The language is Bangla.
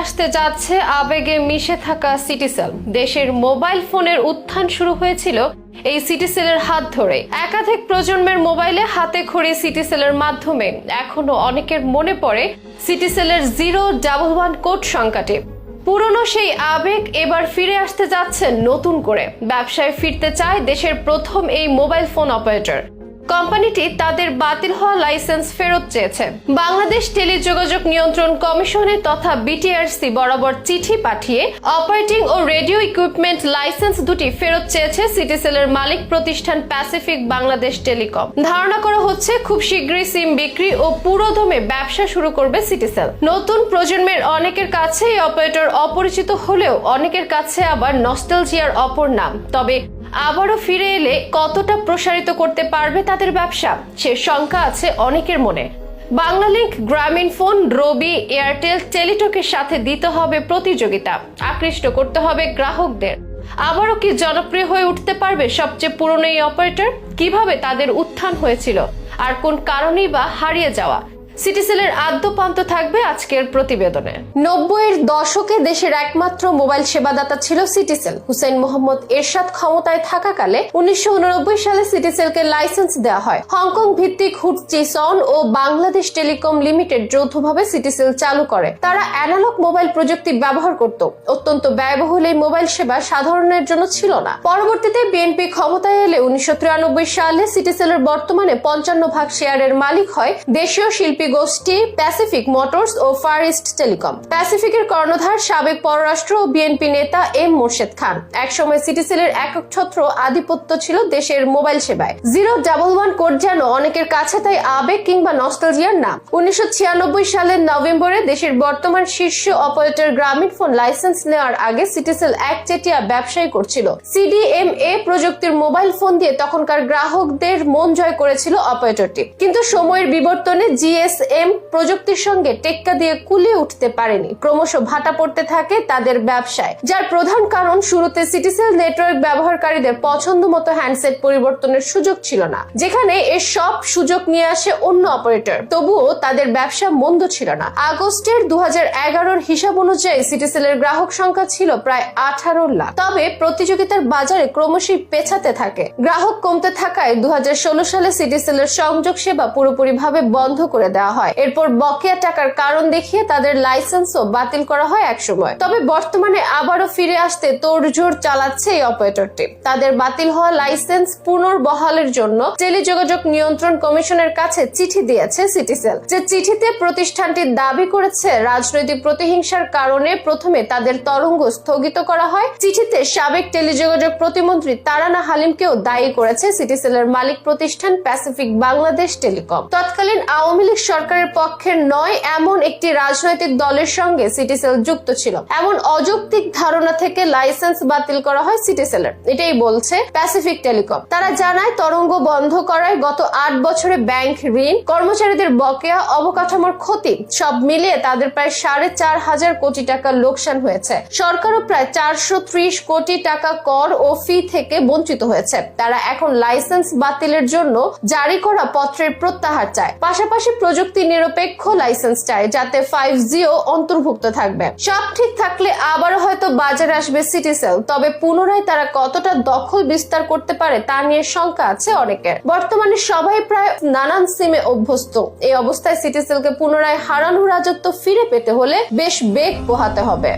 আসতে যাচ্ছে আবেগে মিশে থাকা সিটিসেল দেশের মোবাইল ফোনের উত্থান শুরু হয়েছিল এই সিটিসেলের হাত ধরে। একাধিক প্রজন্মের মোবাইলে হাতে খড়ি সিটিসেলের মাধ্যমে। এখনও অনেকের মনে পড়ে সিটিসেলের জিরো ডাবল ওয়ান কোড সংখ্যাটি। পুরনো সেই আবেগ এবার ফিরে আসতে যাচ্ছে নতুন করে। ব্যবসায় ফিরতে চায় দেশের প্রথম এই মোবাইল ফোন অপারেটর। কোম্পানিটি তাদের বাতিল হওয়া লাইসেন্স ফেরত চেয়েছে। বাংলাদেশ টেলিযোগাযোগ নিয়ন্ত্রণ কমিশনে তথা বিটিআরসি বরাবর চিঠি পাঠিয়ে অপারেটিং ও রেডিও ইকুইপমেন্ট লাইসেন্স দুটি ফেরত চেয়েছে সিটিসেলের মালিক প্রতিষ্ঠান প্যাসিফিক বাংলাদেশ টেলিকম। ধারণা করা হচ্ছে, খুব শীঘ্রই সিম বিক্রি ও পুরোদমে ব্যবসা শুরু করবে সিটিসেল। নতুন প্রজন্মের অনেকের কাছে এই অপারেটর অপরিচিত হলেও অনেকের কাছে আবার নস্টেলজিয়ার অপর নাম। তবে আবারও ফিরে এলে কতটা প্রসারিত করতে পারবে তাদের ব্যবসা? সে শঙ্কা আছে অনেকের মনে। বাংলালিংক গ্রামীণ ফোন, রবি, এয়ারটেল, টেলিটকের সাথে দিতে হবে প্রতিযোগিতা। আকৃষ্ট করতে হবে গ্রাহকদের। আবারও কি জনপ্রিয় হয়ে উঠতে পারবে সবচেয়ে পুরনো এই অপারেটর? কীভাবে তাদের উত্থান হয়েছিল? আর কোন কারণেই বা হারিয়ে যাওয়া? সিটিসেলের আদ্যপান্ত থাকবে আজকের প্রতিবেদনে। নব্বইয়ের দশকে দেশের একমাত্র মোবাইল সেবাদাতা ছিল সিটিসেল। হুসেন মোহাম্মদ এরশাদ ক্ষমতায় থাকাকালে উনিশশো সালে সিটিসেলকে লাইসেন্স দেওয়া হয়। হংকং ভিত্তিক হুটচিসন ও বাংলাদেশ টেলিকম লিমিটেড যৌথভাবে সিটিসেল চালু করে। তারা অ্যানালগ মোবাইল প্রযুক্তি ব্যবহার করত। অত্যন্ত ব্যয়বহুল এই মোবাইল সেবা সাধারণের জন্য ছিল না। পরবর্তীতে বিএনপি ক্ষমতায় এলে উনিশশো তিরানব্বই সালে সিটিসেলের বর্তমানে পঞ্চান্ন ভাগ শেয়ারের মালিক হয় দেশীয় শিল্পী গোষ্ঠী প্যাসিফিক মোটরস ও ফার ইস্ট টেলিকম। প্যাসিফিকের কর্ণধার সাবেক পররাষ্ট্র ও বিএনপি নেতা এম মোর্শেদ খান। একসময় সিটিসেলের একক ছত্র আধিপত্য ছিল দেশের মোবাইল সেবায়। জিরো ডাবল ওয়ান কোড যেন অনেকের কাছে তাই আবেগ কিংবা নস্টালজিয়ার নাম। উনিশশো সালের নভেম্বরে দেশের বর্তমান শীর্ষ অপারেটর গ্রামীণ ফোন লাইসেন্স নেওয়ার আগে সিটিসেল এক চেটিয়া ব্যবসায় করছিল। সিডিএমএ প্রযুক্তির মোবাইল ফোন দিয়ে তখনকার গ্রাহকদের মন জয় করেছিল অপারেটরটি। কিন্তু সময়ের বিবর্তনে জিএসএম প্রযুক্তির সঙ্গে টেক্কা দিয়ে কুলিয়ে উঠতে পারেনি। ক্রমশ ভাটা পড়তে থাকে তাদের ব্যবসায়, যার প্রধান কারণ শুরুতে সিটিসেল নেটওয়ার্ক ব্যবহারকারীদের পছন্দ মতো হ্যান্ডসেট পরিবর্তনের সুযোগ ছিল না, যেখানে এর সব সুযোগ নিয়ে আসে অন্য অপারেটর। তবুও তাদের ব্যবসা মন্দ ছিল না। আগস্টের দু হাজার হিসাব অনুযায়ী সিটিসেলের গ্রাহক সংখ্যা ছিল প্রায় আঠারো লাখ। তবে প্রতিযোগিতার বাজারে ক্রমশই পেছাতে থাকে। গ্রাহক কমতে থাকায় দু হাজার ষোলো সালে সিটিসেলের সংযোগ সেবা পুরোপুরিভাবে বন্ধ করে দেওয়া হয়। এরপর বকেয়া টাকার কারণ দেখিয়ে তাদের লাইসেন্সও বাতিল করা হয় একসময়। তবে বর্তমানে আবারও ফিরে আসতে তোড়জোড় চালাচ্ছে এই অপারেটরটি। তাদের বাতিল হওয়া লাইসেন্স পুনর্বহালের জন্য টেলিযোগাযোগ নিয়ন্ত্রণ কমিশনের কাছে চিঠি দিয়েছে সিটিসেল। যে চিঠিতে প্রতিষ্ঠানটি দাবি করেছে, রাজনৈতিক প্রতিহিংসার কারণে প্রথমে তাদের তরঙ্গ স্থগিত করা হয়। চিঠিতে সাবেক টেলিযোগাযোগ প্রতিমন্ত্রী তারানা হালিমকেও দায়ী করেছে সিটিসেলের মালিক প্রতিষ্ঠান প্যাসিফিক বাংলাদেশ টেলিকম। তৎকালীন আওয়ামী লীগ সরকারের পক্ষের নয়, এমন একটি রাজনৈতিক দলের সঙ্গে সিটিসেল যুক্ত ছিল। এমন অযৌক্তিক ধারণা থেকে লাইসেন্স বাতিল করা হয় সিটিসেলের এটাই বলছে প্যাসিফিক টেলিকম তারা জানায়, তরঙ্গ বন্ধ করায় গত আট বছরে ব্যাংক ঋণ, কর্মচারীদের বকেয়া, অবকাঠামোর ক্ষতি, সব মিলিয়ে তাদের প্রায় সাড়ে চার হাজার কোটি টাকা লোকসান হয়েছে। সরকারও প্রায় চারশো ত্রিশ কোটি টাকা কর ও ফি থেকে বঞ্চিত হয়েছে। তারা এখন লাইসেন্স বাতিলের জন্য জারি করা পত্রের প্রত্যাহার চায়। পাশাপাশি প্রযুক্তি নিরপেক্ষ লাইসেন্স চায় যাতে ফাইভ জিও অন্তর্ভুক্ত থাকবে। সব ঠিক থাকলে আবারও হয়তো বাজারে আসবে সিটিসেল তবে পুনরায় তারা কতটা দখল বিস্তার করতে পারে তা নিয়ে শঙ্কা আছে অনেকের। বর্তমানে সবাই প্রায় নানান সিমে অভ্যস্ত। এই অবস্থায় সিটি সিটিসেলকে পুনরায় হারানো রাজত্ব ফিরে পেতে হলে বেশ বেগ পোহাতে হবে।